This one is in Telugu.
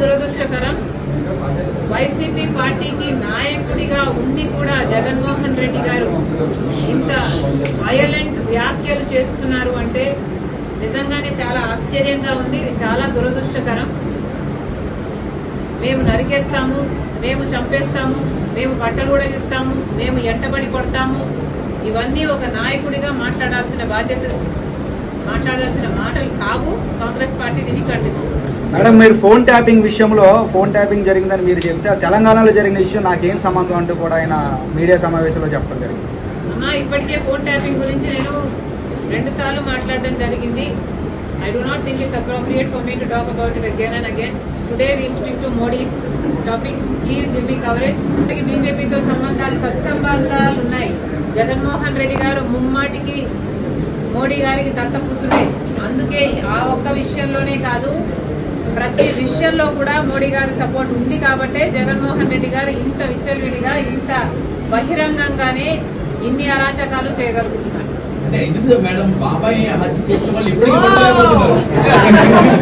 దురదృష్టకరం. వైసీపీ పార్టీకి నాయకుడిగా ఉండి కూడా జగన్మోహన్ రెడ్డి గారు ఇంత వయలెంట్ వ్యాఖ్యలు చేస్తున్నారు అంటే నిజంగానే చాలా ఆశ్చర్యంగా ఉంది. ఇది చాలా దురదృష్టకరం. మేము నరికేస్తాము మేము చంపేస్తాము మేము బట్టలు కూడా ఇస్తాము మేము ఎంటబడి కొడతాము. ఇవన్నీ ఒక నాయకుడిగా మాట్లాడాల్సిన బాధ్యత మాట్లాడాల్సిన మాటలు కావు. కాంగ్రెస్ పార్టీ దీన్ని ఖండిస్తుంది. మేడం మీరు ఫోన్ ట్యాపింగ్ విషయంలో ఫోన్ ట్యాపింగ్ జరిగిందని మీరు చెప్తే తెలంగాణలో జరిగిన ఇష్యూ నాకేం సంబంధం అంటూ కూడా ఆయన మీడియా సమావేశంలో చెప్పడం జరిగింది. ఇప్పటికే ఫోన్ ట్యాపింగ్ గురించి నేను రెండు సార్లు మాట్లాడడం జరిగింది. I do not think it's appropriate for me to talk about it again and again today we'll stick to Modi's topic please give me coverage బీజేపీతో సంబంధాలు సత్సంబంధాలు ఉన్నాయి. జగన్మోహన్ రెడ్డి గారు ముమ్మాటికి మోడీ గారికి దత్తపుత్రుడే. అందుకే ఆ ఒక్క విషయంలోనే కాదు ప్రతి విషయంలో కూడా మోడీ గారి సపోర్ట్ ఉంది కాబట్టే జగన్మోహన్ రెడ్డి గారు ఇంత విచ్చలవిడిగా ఇంత బహిరంగంగానే ఇన్ని అరాచకాలు చేయగలుగుతున్నారు.